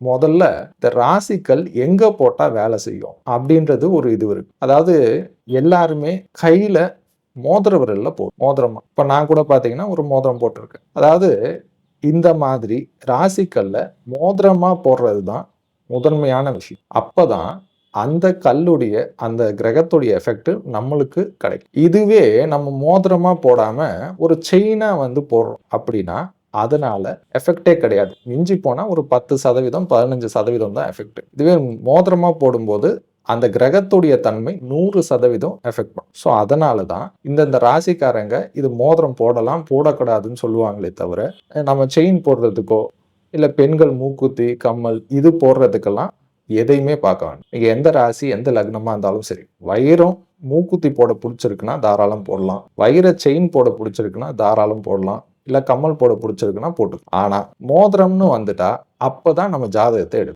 முதல்ல இந்த ராசிக்கல் எங்க போட்டா வேலை செய்யும் அப்படின்றது ஒரு இது இருக்கு. அதாவது எல்லாருமே கையில மோதிர விரல்ல போ மோதிரமா. இப்ப நான் கூட பாத்தீங்கன்னா ஒரு மோதிரம் போட்டிருக்கேன். அதாவது இந்த மாதிரி ராசிக்கல்ல மோதிரமா போடுறது தான் முதன்மையான விஷயம். அப்பதான் அந்த கல்லுடைய அந்த கிரகத்துடைய எஃபெக்ட் நம்மளுக்கு கிடைக்கும். இதுவே நம்ம மோதிரமா போடாம ஒரு செயினா வந்து போடுறோம் அப்படின்னா அதனால எஃபெக்டே கிடையாது. மிஞ்சி போனால் ஒரு பத்து சதவீதம் பதினஞ்சு சதவீதம் தான் எஃபெக்ட் இதுவே மோதிரமாக போடும்போது அந்த கிரகத்துடைய தன்மை நூறு சதவீதம் எஃபெக்ட் பண்ணும். ஸோ அதனால தான் இந்தந்த ராசிக்காரங்க இது மோதிரம் போடலாம் போடக்கூடாதுன்னு சொல்லுவாங்களே தவிர நம்ம செயின் போடுறதுக்கோ இல்லை பெண்கள் மூக்குத்தி கம்மல் இது போடுறதுக்கெல்லாம் எதையுமே பார்க்க வேண்டாம் நீங்க எந்த ராசி எந்த லக்னமாக இருந்தாலும் சரி வயிறும் மூக்குத்தி போட பிடிச்சிருக்குன்னா தாராளம் போடலாம். வயிறை செயின் போட பிடிச்சிருக்குன்னா தாராளம் போடலாம். இல்லை கம்மல் போட பிடிச்சிருக்குன்னா போட்டு ஆனால் மோதிரம்னு வந்துட்டா அப்பதான் நம்ம ஜாதகத்தை எடுக்கணும்.